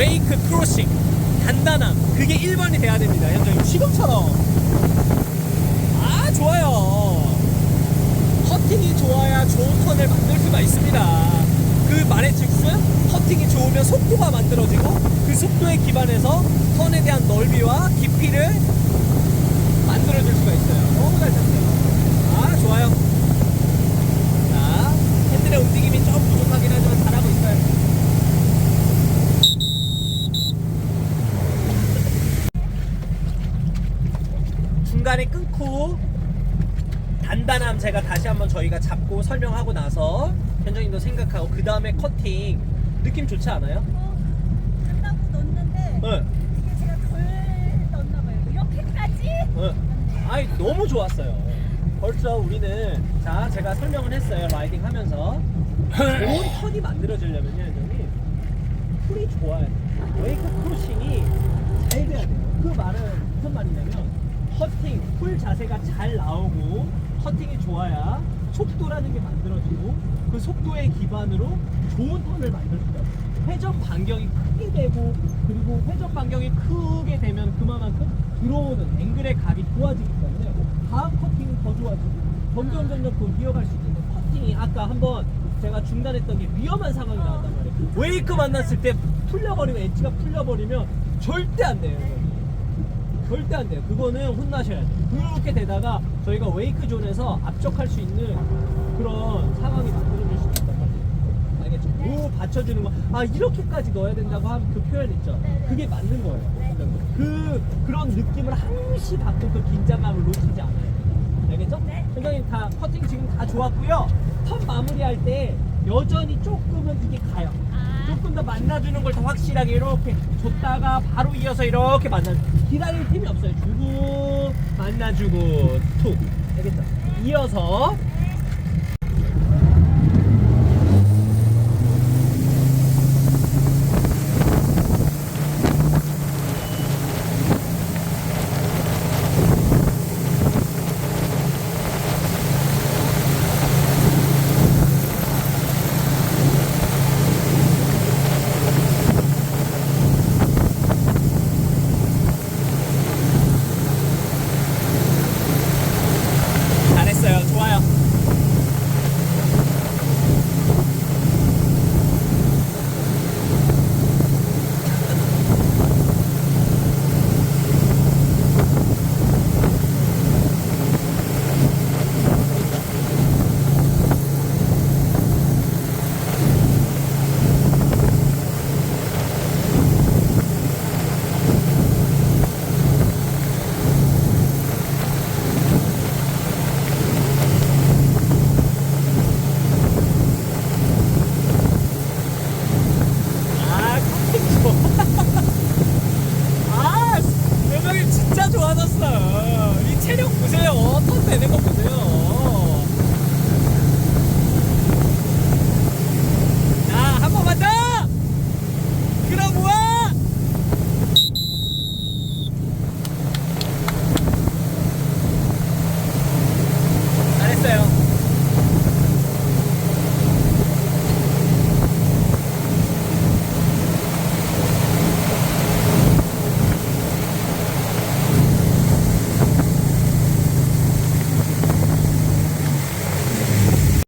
웨이크 크로싱, 단단함 그게 1번이 돼야 됩니다. 현장님 지금처럼 아 좋아요. 퍼팅이 좋아야 좋은 턴을 만들 수가 있습니다. 그 말의 즉슨 퍼팅이 좋으면 속도가 만들어지고 그 속도에 기반해서 턴에 대한 넓이와 깊이를 만들어줄 수가 있어요. 너무 잘 쳤어요. 아 좋아요. 자 핸들의 움직임이 좀 부족하긴 하지만 잘하고 있어요. 중간에 끊고 단단함 제가 다시 한번 저희가 잡고 설명하고 나서 현정님도 생각하고 그 다음에 커팅 느낌 좋지 않아요? 어, 간다고 넣었는데 네. 이게 제가 덜 넣었나 봐요. 이렇게까지? 네. 아이 너무 좋았어요. 벌써 우리는 자 제가 설명을 했어요 라이딩 하면서 좋은 턴이 만들어지려면요 현정님 풀이 좋아야 돼요. 웨이크 크로싱이 잘 돼야 돼요. 그 말은 무슨 말이냐면 퍼팅 풀 자세가 잘 나오고 퍼팅이 좋아야 속도라는 게 만들어지고 그 속도의 기반으로 좋은 턴을 만들 수가 있어요. 회전 반경이 크게 되고 그리고 회전 반경이 크게 되면 그만큼 들어오는 앵글의 각이 좋아지기 때문에 다음 퍼팅은 더 좋아지고 점점 점점 더 이어갈 수 있는 퍼팅이 아까 한번 제가 중단했던 게 위험한 상황이 나왔단 말이에요. 웨이크 만났을 때 풀려버리면 엣지가 풀려버리면 절대 안 돼요. 절대 안 돼요. 그거는 혼나셔야 돼요. 그렇게 되다가 저희가 웨이크 존에서 압적할 수 있는 그런 상황이 만들어질 수 있단 말이에요. 알겠죠? 오 받쳐주는 거. 아 이렇게까지 넣어야 된다고 하면 그 표현 있죠. 그게 맞는 거예요. 네. 그 그런 느낌을 항시 받고 그 긴장감을 놓치지 않아요. 알겠죠? 네. 선생님 다 커팅 지금 다 좋았고요. 턴 마무리할 때 여전히 조금은 이게 가요. 아. 조금 더 만나주는 걸 더 확실하게 이렇게 줬다가 바로 이어서 이렇게 만나 기다릴 틈이 없어요. 주고 만나주고 툭 알겠죠? 이어서